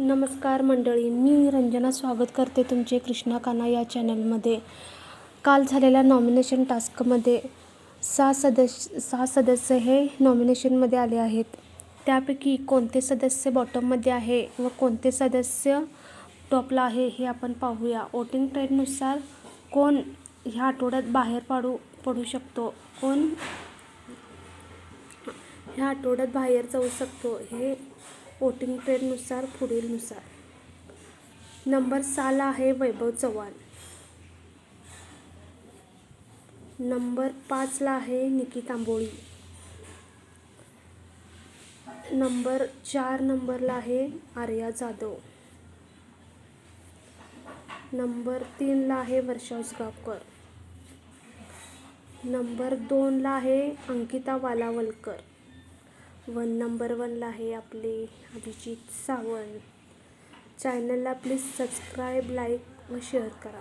नमस्कार मंडळी मी रंजना स्वागत करते तुमचे कृष्णा काना या चॅनलमध्ये. काल झालेल्या नॉमिनेशन टास्कमध्ये सहा सदस्य सहा सदस्य हे नॉमिनेशनमध्ये आले आहेत. त्यापैकी कोणते सदस्य बॉटममध्ये आहे व कोणते सदस्य टॉपला आहे हे आपण पाहूया. वोटिंग ट्रेंडनुसार कोण ह्या आठवड्यात बाहेर पाडू पडू शकतो? कोण ह्या आठवड्यात बाहेर जाऊ शकतो? हे वोटिंग ट्रेंडनुसार पुढीलनुसार. नंबर सहाला आहे वैभव चव्हाण. नंबर पाचला आहे निकी तांबोळी नंबर चार नंबरला आहे आर्या जाधव. नंबर तीनला आहे वर्षा उसगावकर नंबर दोनला आहे अंकिता वालावलकर. वन नंबर वनला आहे आपले अभिजित सावंत. चॅनलला प्लीज सबस्क्राईब लाईक व शेअर करा.